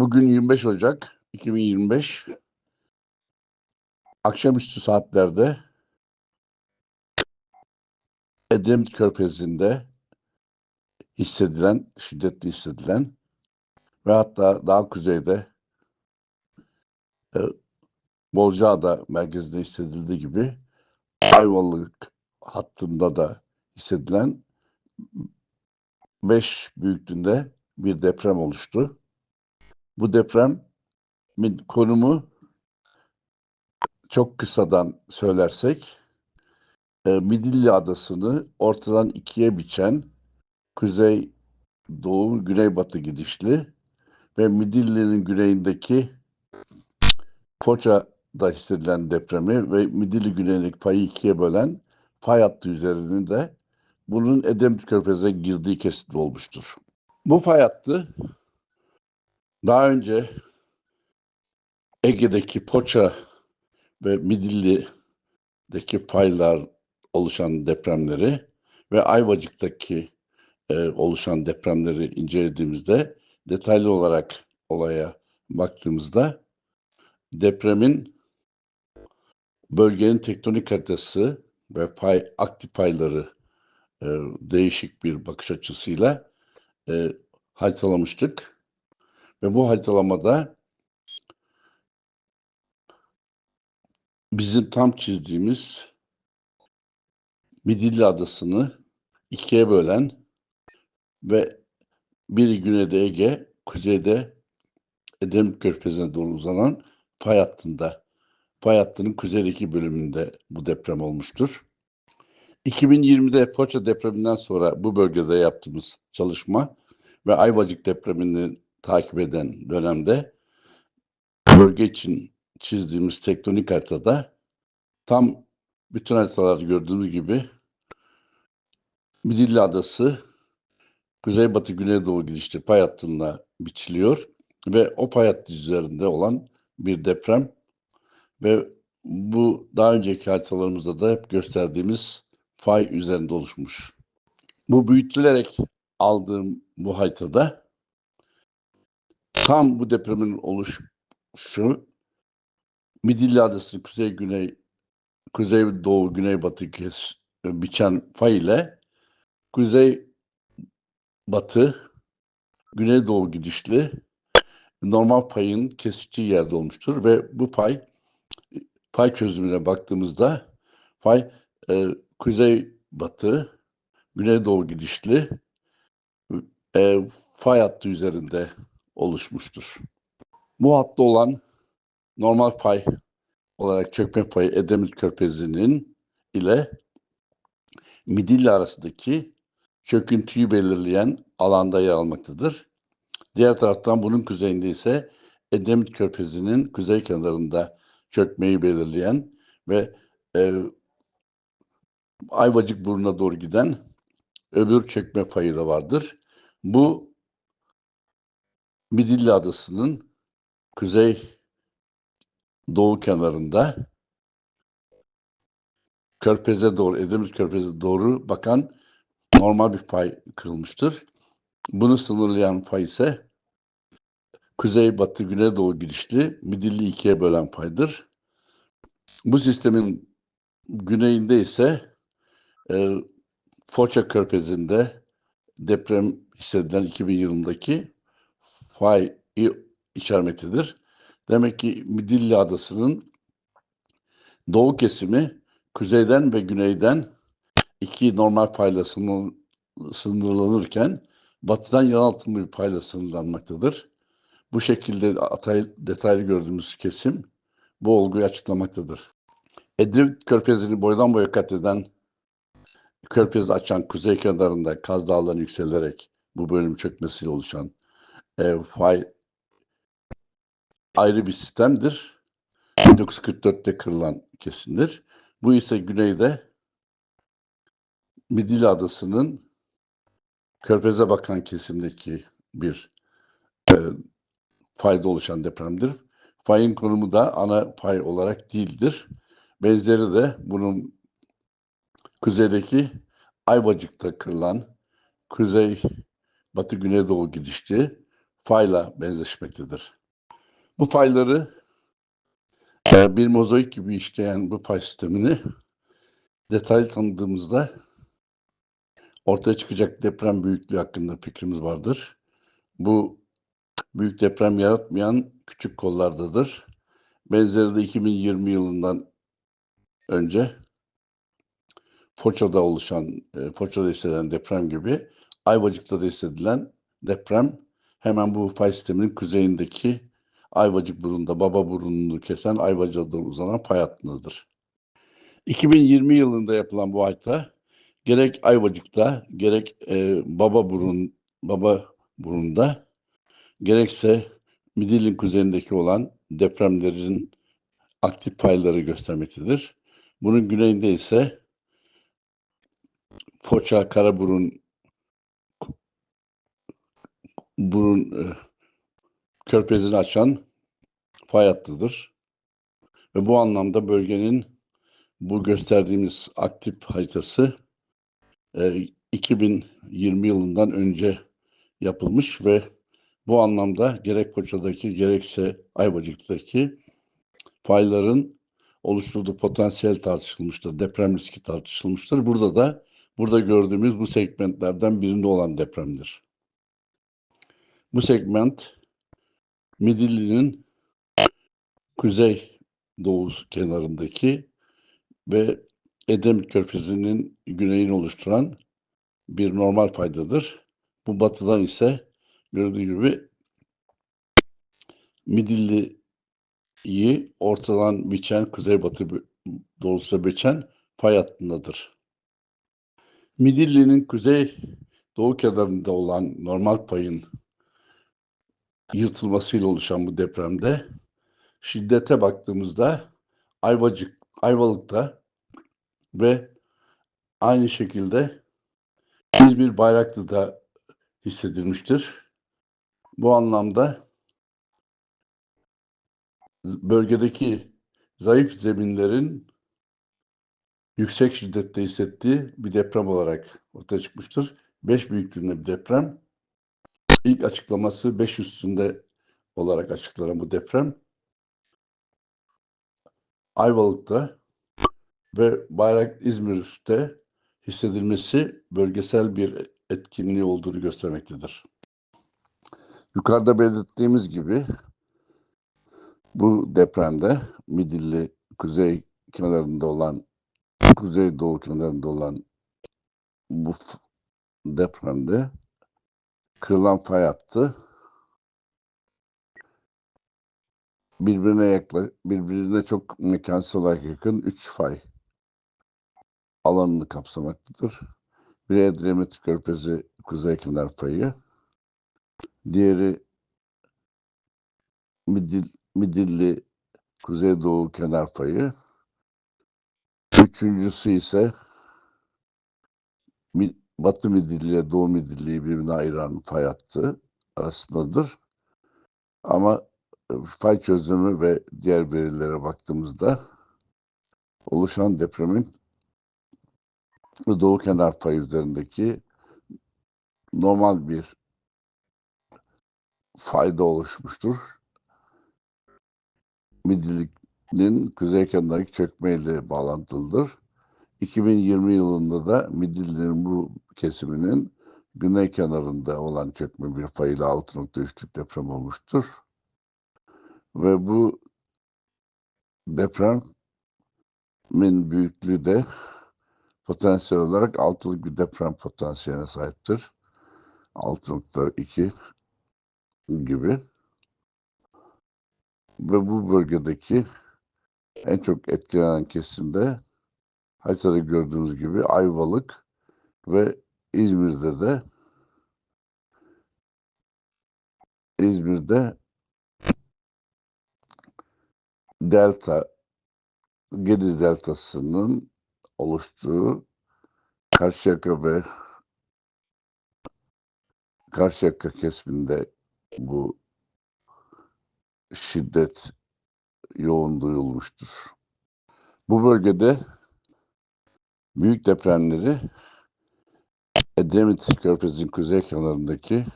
Bugün 25 Ocak 2025 akşamüstü saatlerde Edremit Körfezi'nde hissedilen, şiddetli hissedilen ve hatta daha kuzeyde e, Bozcaada merkezinde hissedildiği gibi Ayvalık hattında da hissedilen 5 büyüklüğünde bir deprem oluştu. Bu depremin konumu çok kısadan söylersek e, Midilli Adası'nı ortadan ikiye biçen kuzey doğu güneybatı gidişli ve Midilli'nin güneyindeki Foça'da hissedilen depremi ve Midilli güneyindeki payı ikiye bölen fay hattı üzerinde bunun Edemit Körfezi'ne girdiği kesit olmuştur. Bu fay hattı daha önce Ege'deki Poça ve Midilli'deki paylar oluşan depremleri ve Ayvacık'taki e, oluşan depremleri incelediğimizde detaylı olarak olaya baktığımızda depremin bölgenin tektonik haritası ve pay aktif payları e, değişik bir bakış açısıyla e, haritalamıştık. Ve bu haritalamada bizim tam çizdiğimiz Midilli Adası'nı ikiye bölen ve biri güneyde Ege, kuzeyde Edemit Körfezi'ne doğru uzanan fay hattında, fay hattının kuzeydeki bölümünde bu deprem olmuştur. 2020'de Foça depreminden sonra bu bölgede yaptığımız çalışma ve Ayvacık depremini takip eden dönemde bölge için çizdiğimiz tektonik haritada tam bütün haritalarda gördüğümüz gibi Midilli Adası Kuzeybatı Güneydoğu gidişli pay hattına biçiliyor ve o pay hattı üzerinde olan bir deprem ve bu daha önceki haritalarımızda da hep gösterdiğimiz fay üzerinde oluşmuş. Bu büyütülerek aldığım bu haritada tam bu depremin oluşu Midilli Adası kuzey güney kuzey doğu güneybatı kes, biçen fay ile kuzey batı güneydoğu gidişli normal payın kesiştiği yerde olmuştur ve bu pay pay çözümüne baktığımızda fay e, kuzey batı güneydoğu gidişli e, fay hattı üzerinde oluşmuştur. Bu hatta olan normal pay olarak çökme payı Edemit Körfezi'nin ile Midilli arasındaki çöküntüyü belirleyen alanda yer almaktadır. Diğer taraftan bunun kuzeyinde ise Edemit Körfezi'nin kuzey kenarında çökmeyi belirleyen ve e, Ayvacık burnuna doğru giden öbür çökme payı da vardır. Bu Midilli Adası'nın kuzey doğu kenarında Körfez'e doğru, Edemit Körfez'e doğru bakan normal bir pay kırılmıştır. Bunu sınırlayan pay ise kuzey batı güneydoğu gidişli Midilli ikiye bölen paydır. Bu sistemin güneyinde ise e, Foça Körfezi'nde deprem hissedilen 2000 fay içermektedir. Demek ki Midilli Adası'nın doğu kesimi kuzeyden ve güneyden iki normal payla sınırlanırken batıdan yanaltımlı bir payla sınırlanmaktadır. Bu şekilde detaylı gördüğümüz kesim bu olguyu açıklamaktadır. Edremit Körfezi'ni boydan boya kat eden Körfezi açan kuzey kenarında Kaz Dağları'nın yükselerek bu bölüm çökmesiyle oluşan e, fay ayrı bir sistemdir. 1944'te kırılan kesimdir. Bu ise güneyde Midilli Adası'nın Körfez'e bakan kesimdeki bir e, fayda oluşan depremdir. Fayın konumu da ana pay olarak değildir. Benzeri de bunun kuzeydeki Ayvacık'ta kırılan kuzey batı güneydoğu gidişli fayla benzeşmektedir. Bu fayları e, bir mozaik gibi işleyen bu pay sistemini detaylı tanıdığımızda ortaya çıkacak deprem büyüklüğü hakkında fikrimiz vardır. Bu büyük deprem yaratmayan küçük kollardadır. Benzeri de 2020 yılından önce Foça'da oluşan, e, Foça'da hissedilen deprem gibi Ayvacık'ta da hissedilen deprem hemen bu fay sisteminin kuzeyindeki Ayvacık burunda, Baba burununu kesen Ayvacık'a doğru uzanan fay hattındadır. 2020 yılında yapılan bu harita gerek Ayvacık'ta gerek e, Baba burun Baba burunda gerekse Midilli'nin kuzeyindeki olan depremlerin aktif payları göstermektedir. Bunun güneyinde ise Foça, Karaburun, burun e, körfezini açan fay hattıdır. Ve bu anlamda bölgenin bu gösterdiğimiz aktif haritası e, 2020 yılından önce yapılmış ve bu anlamda gerek Foça'daki gerekse Ayvacık'taki fayların oluşturduğu potansiyel tartışılmıştır. Deprem riski tartışılmıştır. Burada da burada gördüğümüz bu segmentlerden birinde olan depremdir. Bu segment Midilli'nin kuzey doğu kenarındaki ve Edremit Körfezi'nin güneyini oluşturan bir normal faydadır. Bu batıdan ise gördüğü gibi Midilli'yi ortadan biçen, kuzeybatı doğrusuna biçen fay hattındadır. Midilli'nin kuzey doğu kenarında olan normal payın yırtılmasıyla oluşan bu depremde şiddete baktığımızda Ayvacık, Ayvalık'ta ve aynı şekilde İzmir Bayraklı'da hissedilmiştir. Bu anlamda bölgedeki zayıf zeminlerin yüksek şiddette hissettiği bir deprem olarak ortaya çıkmıştır. 5 büyüklüğünde bir deprem. İlk açıklaması 5 üstünde olarak açıklanan bu deprem Ayvalık'ta ve Bayrak İzmir'de hissedilmesi bölgesel bir etkinliği olduğunu göstermektedir. Yukarıda belirttiğimiz gibi bu depremde Midilli kuzey kenarında olan kuzey doğu kenarında olan bu depremde kırılan fay hattı birbirine yakla, birbirine çok mekansal olarak yakın üç fay alanını kapsamaktadır. Biri Edremit Körfezi Kuzey Kenar Fayı, diğeri Midil, Midilli Kuzeydoğu Kenar Fayı, üçüncüsü ise Batı Midilli ile Doğu Midilli'yi birbirine ayıran fay hattı arasındadır. Ama e, fay çözümü ve diğer verilere baktığımızda oluşan depremin Doğu kenar fay üzerindeki normal bir fayda oluşmuştur. Midilli'nin kuzey kenarındaki çökmeyle bağlantılıdır. 2020 yılında da Midilli'nin bu kesiminin güney kenarında olan çökme bir ile 6.3'lük deprem olmuştur. Ve bu depremin büyüklüğü de potansiyel olarak altılık bir deprem potansiyeline sahiptir. 6.2 gibi. Ve bu bölgedeki en çok etkilenen kesimde haritada gördüğünüz gibi Ayvalık ve İzmir'de de İzmir'de delta Gediz deltasının oluştuğu Karşıyaka ve Karşıyaka kesiminde bu şiddet yoğun duyulmuştur. Bu bölgede büyük depremleri Edremit Körfezi'nin kuzey kenarındaki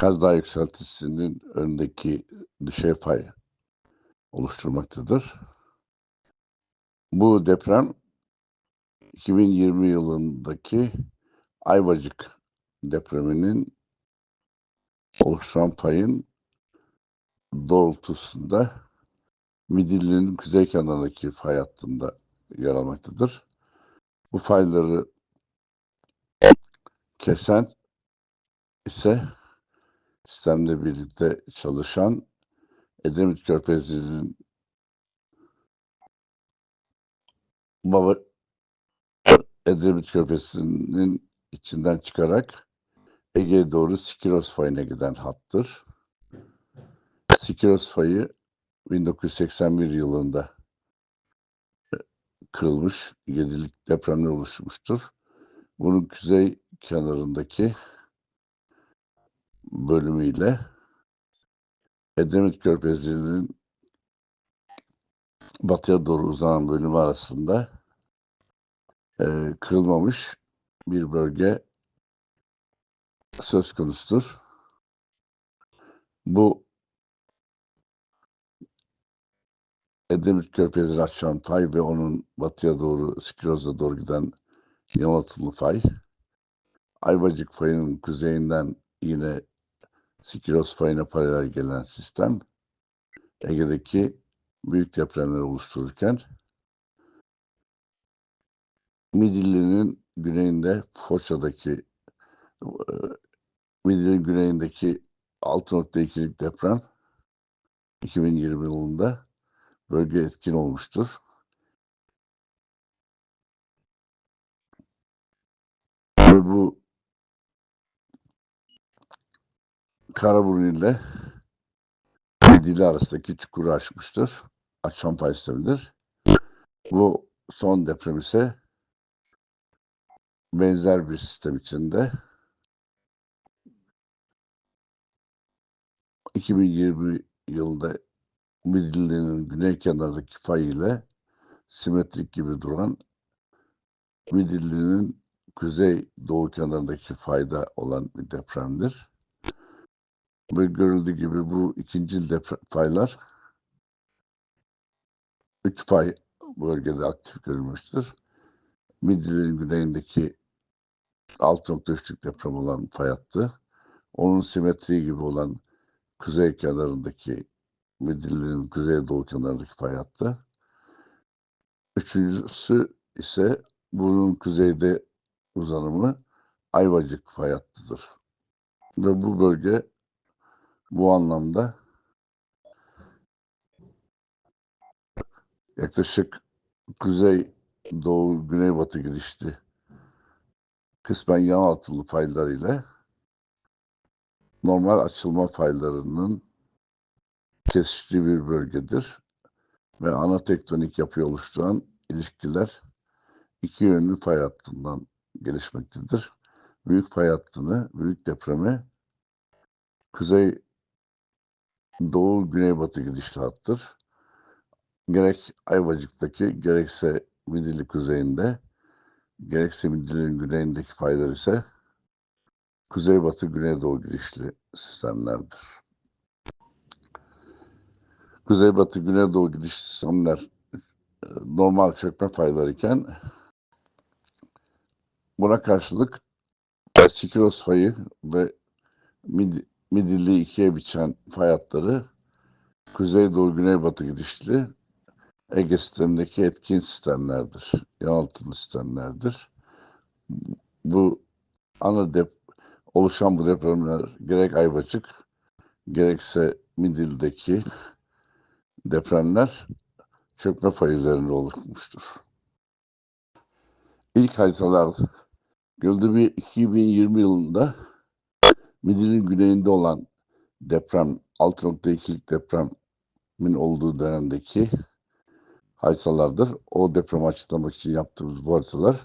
Kaz Dağı yükseltisinin önündeki düşey fay oluşturmaktadır. Bu deprem 2020 yılındaki Ayvacık depreminin oluşan fayın doğrultusunda Midilli'nin kuzey kenarındaki fay hattında yer almaktadır. Bu fayları kesen ise sistemle birlikte çalışan Edremit Körfezi'nin baba Edremit Körfezi'nin içinden çıkarak Ege'ye doğru Sikiros fayına giden hattır. Sikiros fayı 1981 yılında kırılmış, yedilik depremler oluşmuştur. Bunun kuzey kenarındaki bölümüyle Edremit Körfezi'nin batıya doğru uzanan bölümü arasında e, kırılmamış bir bölge söz konusudur. Bu Edremit Körfezi'ni açan fay ve onun batıya doğru Skiroz'a doğru giden yanıltımlı fay. Ayvacık fayının kuzeyinden yine Sikiros fayına paralel gelen sistem Ege'deki büyük depremleri oluştururken Midilli'nin güneyinde Foça'daki e, Midilli'nin güneyindeki 6.2'lik deprem 2020 yılında bölge etkin olmuştur. Ve bu Karaburun ile Midilli arasındaki çukuru açmıştır. Açan fay sistemidir. Bu son deprem ise benzer bir sistem içinde 2020 yılında Midilli'nin güney kenarındaki fay ile simetrik gibi duran Midilli'nin kuzey doğu kenarındaki fayda olan bir depremdir. Ve görüldüğü gibi bu ikinci deprem faylar üç fay bölgede aktif görülmüştür. Midilli'nin güneyindeki 6.3'lük deprem olan fay hattı. Onun simetri gibi olan kuzey kenarındaki Midilli'nin kuzey doğu kenarındaki fay hattı. Üçüncüsü ise bunun kuzeyde uzanımı Ayvacık fay hattıdır. Ve bu bölge bu anlamda yaklaşık kuzey doğu güneybatı gidişli kısmen yan altılı faylar ile normal açılma faylarının kesiştiği bir bölgedir. Ve ana tektonik yapıyı oluşturan ilişkiler iki yönlü fay hattından gelişmektedir. Büyük fay hattını, büyük depremi kuzey doğu güneybatı gidişli hattır. Gerek Ayvacık'taki gerekse Midilli kuzeyinde gerekse Midilli'nin güneyindeki faylar ise kuzeybatı güneydoğu gidişli sistemlerdir. Kuzeybatı güneydoğu gidiş sistemler e, normal çökme fayları iken buna karşılık Sikiros fayı ve Mid Midilli ikiye biçen fay hatları kuzeydoğu güneybatı gidişli Ege sistemindeki etkin sistemlerdir. Yanıltılı sistemlerdir. Bu ana dep oluşan bu depremler gerek Ayvacık gerekse Midil'deki depremler çökme fay üzerinde oluşmuştur. İlk haritalar Göldebi 2020 yılında Midil'in güneyinde olan deprem 6.2'lik depremin olduğu dönemdeki haritalardır. O depremi açıklamak için yaptığımız bu haritalar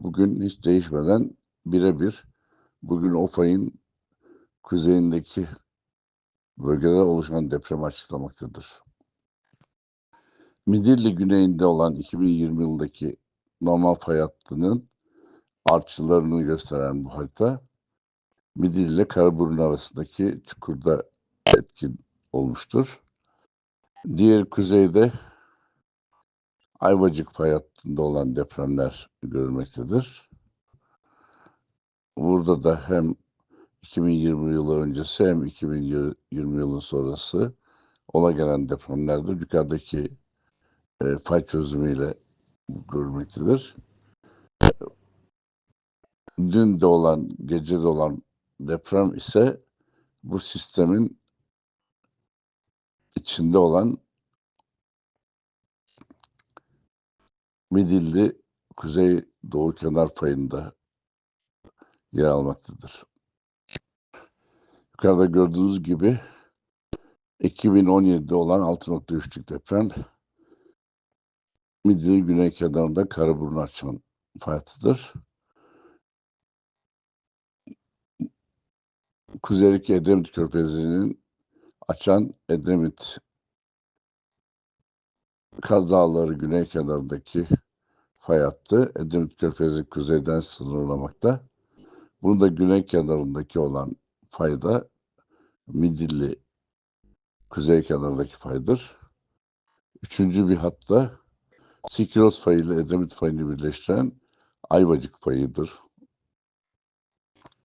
bugün hiç değişmeden birebir bugün o fayın kuzeyindeki bölgede oluşan depremi açıklamaktadır. Midilli güneyinde olan 2020 yılındaki normal fay hattının artçılarını gösteren bu harita Midilli ile Karaburun arasındaki çukurda etkin olmuştur. Diğer kuzeyde Ayvacık fay hattında olan depremler görülmektedir. Burada da hem 2020 yılı öncesi hem 2020 yılın sonrası ola gelen depremlerde yukarıdaki e, fay çözümüyle görülmektedir. Dün de olan, gece de olan deprem ise bu sistemin içinde olan Midilli Kuzey Doğu Kenar Fayı'nda yer almaktadır. Yukarıda gördüğünüz gibi 2017'de olan 6.3'lük deprem Midilli Güney kenarında Karaburun açan fay hattıdır. Kuzeydeki Edremit Körfezi'nin açan Edremit Kaz güney kenarındaki fay hattı Edremit Körfezi kuzeyden sınırlamakta. Bunun da güney kenarındaki olan fayda Midilli kuzey kenarındaki faydır. Üçüncü bir hatta Sikiros fayı ile Edremit fayını birleştiren Ayvacık fayıdır.